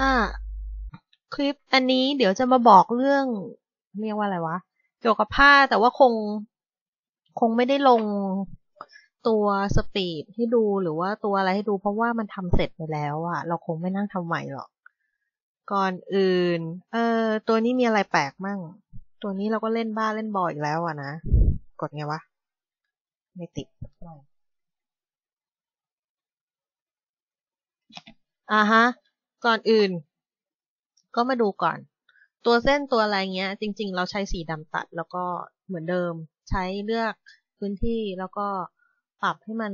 อ่า คลิปอันนี้เดี๋ยวจะมาบอกเรื่อง เรียกว่าอะไรวะ เกี่ยวกับผ้าแต่ว่าคง คงไม่ได้ลงตัวสปีดให้ดูหรือว่าตัวอะไรให้ดู เพราะว่ามันทำเสร็จไปแล้วอะเราคงไม่นั่งทำใหม่หรอก ก่อนอื่น เออตัวนี้มีอะไรแปลกมั่ง ตัวนี้เราก็เล่นบ้าเล่นบออีกแล้วอะนะ กดไงวะ ไม่ติดอ่าฮะ ก่อนอื่น ก็มาดูก่อน ตัวเส้นตัวอะไรเงี้ย จริง ๆ เราใช้สีดำตัดแล้วก็เหมือนเดิม ใช้เลือกพื้นที่แล้วก็ปรับให้มัน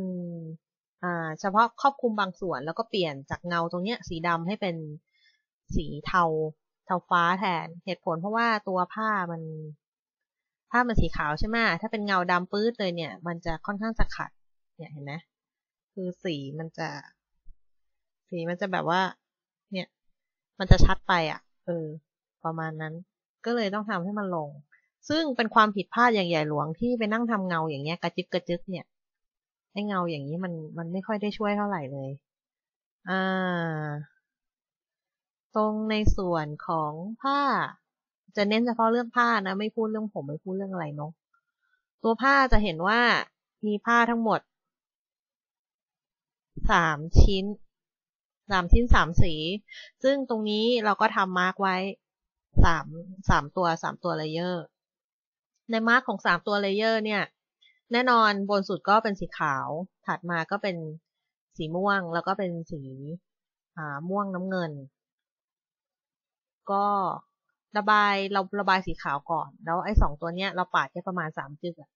เฉพาะครอบคลุมบางส่วน แล้วก็เปลี่ยนจากเงาตรงเนี้ย สีดำให้เป็นสีเทาเทาฟ้าแทน เหตุผลเพราะว่าตัวผ้ามัน ผ้ามันสีขาวใช่ไหมถ้าเป็นเงาดำปื้ดเลยเนี่ย มันจะค่อนข้างจะขัด เนี่ยเห็นไหมคือสีมันจะ สีมันจะแบบว่า เนี่ย มันจะชัดไปอะ เออ ประมาณนั้น ก็เลยต้องทำให้มันลง ซึ่งเป็นความผิดพลาดอย่างใหญ่หลวงที่ไปนั่งทำเงาอย่างเงี้ยกระจึกกระจึกเนี่ยไอ้เงาอย่างนี้มันมันไม่ค่อยได้ช่วยเท่าไหร่เลย อ่า ตรงในส่วนของผ้า จะเน้นเฉพาะเรื่องผ้านะ ไม่พูดเรื่องผมไม่พูดเรื่องอะไรเนาะตัวผ้าจะเห็นว่ามีผ้าทั้งหมดสามชิ้น สามชิ้นสามสี ซึ่งตรงนี้เราก็ทำมาร์กไว้สามสามตัวสามตัวเลเยอร์ ในมาร์กของสามตัวเลเยอร์เนี่ย แน่นอนบนสุดก็เป็นสีขาว ถัดมาก็เป็นสีม่วง แล้วก็เป็นสีม่วงน้ำเงิน ก็ระบายเราระบายสีขาวก่อน แล้วไอ้สองตัวเนี้ยเราปาดแค่ประมาณสามจึกอะ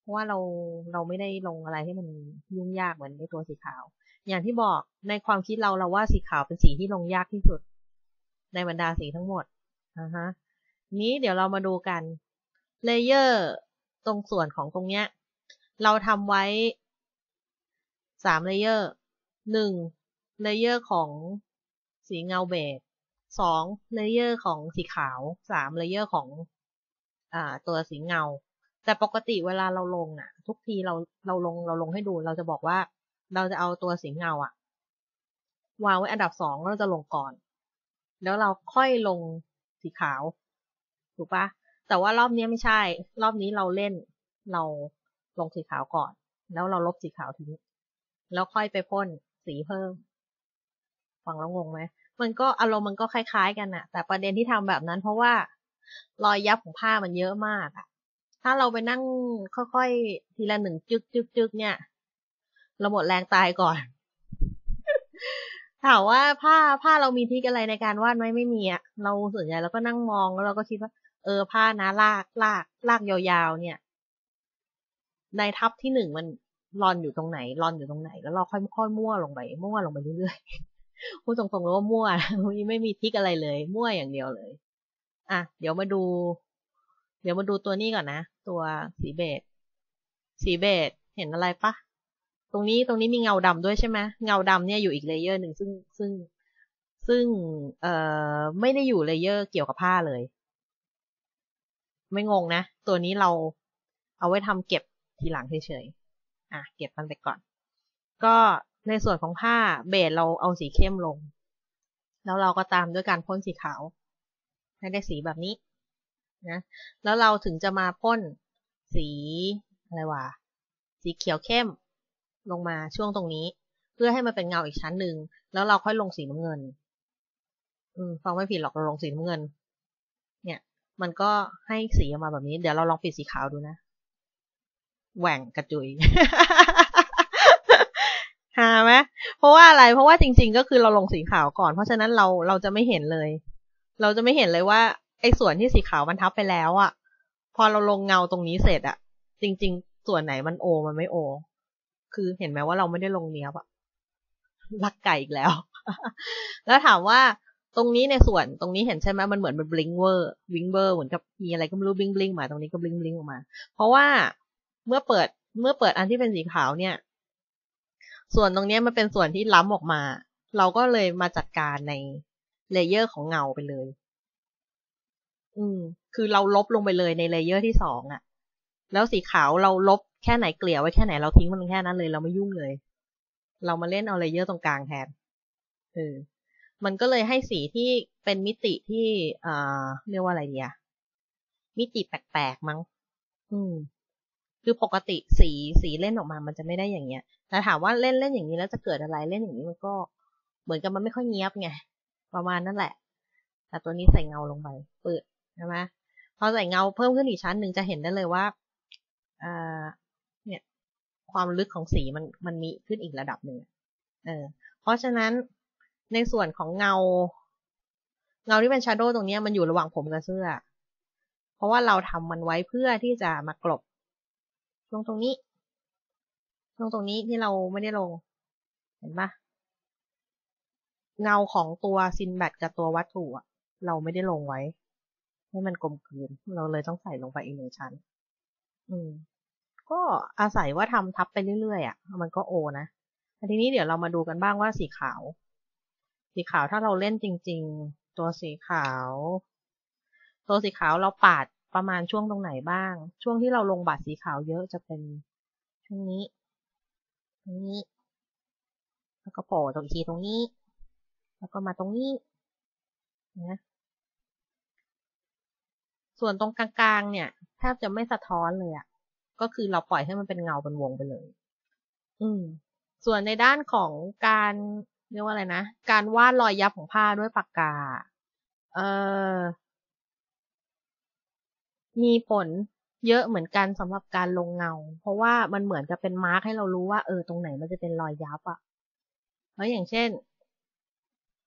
เพราะว่าเราเราไม่ได้ลงอะไรให้มันยุ่งยากเหมือนในตัวสีขาว อย่างที่บอกในความคิดเราเราว่าสีขาวเป็นสีที่ลงยากที่สุด ในบรรดาสีทั้งหมดนะฮะนี้เดี๋ยวเรามาดูกันเลเยอร์ตรงส่วนของตรงเนี้ย เราทำไว้สามเลเยอร์หนึ่งเลเยอร์ของสีเงาเบจสองเลเยอร์ของสีขาวสามเลเยอร์ของอ่าตัวสีเงา แต่ปกติเวลาเราลงอะ ทุกทีเราเราลงเราลงให้ดูเราจะบอกว่า เราจะเอาตัวสีเงาอะวางไว้อันดับสองเราจะลงก่อน แล้วเราค่อยลงสีขาว ถูกปะแต่ว่ารอบนี้ไม่ใช่ รอบนี้เราเล่น เราลงสีขาวก่อน แล้วเราลบสีขาวทิ้ง แล้วค่อยไปพ่นสีเพิ่ม ฟังแล้วงงไหม มันก็อารมณ์มันก็คล้ายๆกันอะแต่ประเด็นที่ทำแบบนั้น เพราะว่า รอยยับของผ้ามันเยอะมากอะถ้าเราไปนั่งค่อยๆ ทีละหนึ่งจึกจึกจึกเนี่ย เราหมดแรงตายก่อน ถามว่าผ้าผ้าเรามีทิกอะไรในการวาดไหมไม่มีอะเราส่วนใหญ่เราก็นั่งมองแล้วเราก็คิดว่า เออผ้านะลากลากลากยาวๆเนี่ย ในทับที่หนึ่งมันรอนอยู่ตรงไหนรอนอยู่ตรงไหน แล้วเราค่อยๆมั่วลงไปมั่วลงไปเรื่อยๆพูดตรงๆเลยว่ามั่วไม่มีทิกอะไรเลย มั่วอย่างเดียวเลย อะ เดี๋ยวมาดู เดี๋ยวมาดูตัวนี้ก่อนนะ ตัวสีเบจสีเบจเห็นอะไรปะ ตรงนี้ตรงนี้มีเงาดำด้วยใช่ไหมเงาดำเนี่ยอยู่อีกเลเยอร์หนึ่งซึ่งซึ่งซึ่งเอ่อไม่ได้อยู่เลเยอร์เกี่ยวกับผ้าเลย ไม่งงนะ ตัวนี้เราเอาไว้ทำเก็บทีหลังเฉยๆอะเก็บมันไปก่อน ก็ในส่วนของผ้าเบสเราเอาสีเข้มลง แล้วเราก็ตามด้วยการพ่นสีขาวให้ได้สีแบบนี้นะ แล้วเราถึงจะมาพ่นสีอะไรวะสีเขียวเข้ม ลงมาช่วงตรงนี้ เพื่อให้มันเป็นเงาอีกชั้นหนึ่งแล้วเราค่อยลงสีน้ำเงิน อืมฟังไม่ผิดหรอกเราลงสีน้ำเงิน เนี่ย มันก็ให้สีออกมาแบบนี้ เดี๋ยวเราลองปิดสีขาวดูนะแหว่งกระจุยหาไหมเพราะว่าอะไร เพราะว่าจริง ๆ ก็คือเราลงสีขาวก่อน เพราะฉะนั้นเราเราจะไม่เห็นเลย เราจะไม่เห็นเลยว่าไอ้ส่วนที่สีขาวมันทับไปแล้วอะ่ะ พอเราลงเงาตรงนี้เสร็จอะ่ะ จริง ๆ ส่วนไหนมันโอมันไม่โอ คือเห็นไหมว่าเราไม่ได้ลงเนี้ยบอะลักไก่อีกแล้ว แล้วถามว่าตรงนี้ในส่วนตรงนี้เห็นใช่ไหมมันเหมือนเป็นบลิงเวอร์วิงเวอร์เหมือนกับมีอะไรก็ไม่รู้บลิงบลิงมาตรงนี้ก็บลิงบลิงออกมา เพราะว่าเมื่อเปิดเมื่อเปิดอันที่เป็นสีขาวเนี่ย ส่วนตรงนี้มันเป็นส่วนที่ล้ำออกมา เราก็เลยมาจัดการในเลเยอร์ของเงาไปเลย อืม คือเราลบลงไปเลยในเลเยอร์ที่สองอะ แล้วสีขาวเราลบแค่ไหนเกลี่ยไว้แค่ไหนเราทิ้งมันแค่นั้นเลย เราไม่ยุ่งเลย เรามาเล่นเอาเลเยอร์ตรงกลางแทนเออมันก็เลยให้สีที่เป็นมิติที่เอ่อเรียกว่าอะไรเดียมิติแปลกๆมั้ง อืม คือปกติสีสีเล่นออกมา มันจะไม่ได้อย่างเงี้ย แต่ถามว่าเล่นเล่นอย่างนี้แล้วจะเกิดอะไรเล่นอย่างนี้มันก็เหมือนกับมันไม่ค่อยเงียบไงประมาณนั่นแหละ แต่ตัวนี้ใส่เงาลงไปเปิดใช่ไหมพอใส่เงาเพิ่มขึ้นอีกชั้นหนึ่งจะเห็นได้เลยว่า อ่า เนี่ย ความลึกของสีมันมันมีขึ้นอีกระดับหนึ่งเออ เพราะฉะนั้นในส่วนของเงา เงาที่เป็นชาร์โดว์ตรงนี้มันอยู่ระหว่างผมกับเสื้อ เพราะว่าเราทำมันไว้เพื่อที่จะมากลบช่วงตรงนี้ช่วงตรงนี้ที่เราไม่ได้ลง เห็นปะเงาของตัวซินแบตกับตัววัตถุอะเราไม่ได้ลงไว้ ให้มันกลมกลืน เราเลยต้องใส่ลงไปอีกหนึ่งชั้น อืม ก็อาศัยว่าทำทับไปเรื่อยๆอะ มันก็โอนะทีนี้เดี๋ยวเรามาดูกันบ้างว่าสีขาว สีขาวถ้าเราเล่นจริง ๆ ตัวสีขาว ตัวสีขาวเราปาดประมาณช่วงตรงไหนบ้าง ช่วงที่เราลงบาดสีขาวเยอะจะเป็นช่วงนี้ตรงนี้ แล้วก็โผล่ตรงทีตรงนี้ แล้วก็มาตรงนี้นะส่วนตรงกลางๆเนี่ยแทบจะไม่สะท้อนเลยอะ่ะ ก็คือเราปล่อยให้มันเป็นเงาเป็นวงไปเลย อืม ส่วนในด้านของการเรียกว่าอะไรนะ การวาดรอยยับของผ้าด้วยปากกา เอ่อ มีผลเยอะเหมือนกันสำหรับการลงเงา เพราะว่ามันเหมือนจะเป็นมาร์กให้เรารู้ว่าเออตรงไหนมันจะเป็นรอยยับอะแล้วอย่างเช่น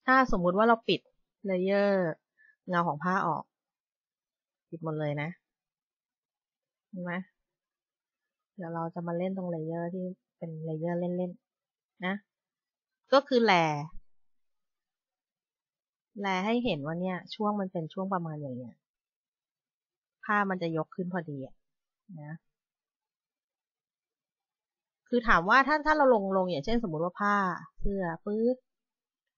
ถ้าสมมุติว่าเราปิดเลเยอร์เงาของผ้าออก ปิดหมดเลยนะเห็นไหม เดี๋ยวเราจะมาเล่นตรงเลเยอร์ที่เป็นเลเยอร์เล่นๆนะ ก็คือแลแลให้เห็นว่าเนี่ย ช่วงมันเป็นช่วงประมาณอย่างเนี้ยผ้ามันจะยกขึ้นพอดีนะ คือถามว่าถ้าถ้าเราลงลงอย่างเช่นสมมติว่าผ้าเสื้อปื๊ด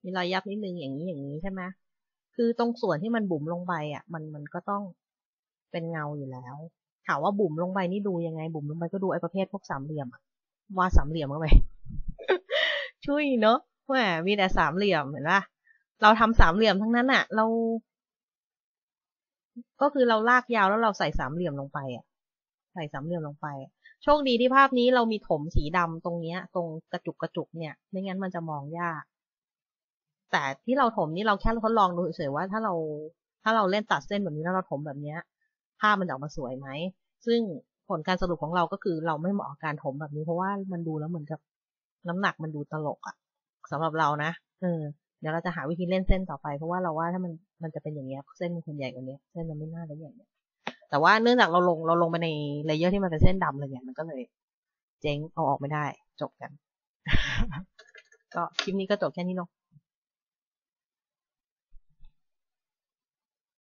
มีรอยยับนิดนึงอย่างนี้อย่างนี้ใช่ไหมคือตรงส่วนที่มันบุ๋มลงไปอะ มันมันก็ต้องเป็นเงาอยู่แล้ว ถามว่าบุ๋มลงไปนี่ดูยังไง บุ๋มลงไปก็ดูไอ้ประเภทพวกสามเหลี่ยมวาดสามเหลี่ยมเข้าไปช่วยเนอะแหมมีแต่สามเหลี่ยมเห็นปะเราทำสามเหลี่ยมทั้งนั้นอะเรา ก็คือเราลากยาวแล้วเราใส่สามเหลี่ยมลงไปอะใส่สามเหลี่ยมลงไป โชคดีที่ภาพนี้เรามีถมสีดำตรงเนี้ย ตรงกระจุกกระจุกเนี่ย ไม่งั้นมันจะมองยาก แต่ที่เราถมนี่เราแค่ทดลองดูเฉยๆว่าถ้าเรา ถ้าเราเล่นตัดเส้นแบบนี้แล้วเราถมแบบเนี้ย พมันออกมาสวยไหม ซึ่งผลการสรุปของเราก็คือเราไม่เหมาะกับการถมแบบนี้ เพราะว่ามันดูแล้วเหมือนกับน้ำหนักมันดูตลกอะสำหรับเรานะเออเดี๋ยวเราจะหาวิธีเล่นเส้นต่อไป เพราะว่าเราว่าถ้ามันมันจะเป็นอย่างเงี้ยเส้นมันคนใหญ่กว่านี้เส้นมันไม่น่าได้อย่างเงี้ยแต่ว่าเนื่องจากเราลงเราลงไปในเลเยอร์ที่มันเป็นเส้นดำเลยเนี่ยมันก็เลย เจ๊งเอาออกไม่ได้ จบกัน ก็คลิปนี้ก็จบแค่นี้เนาะ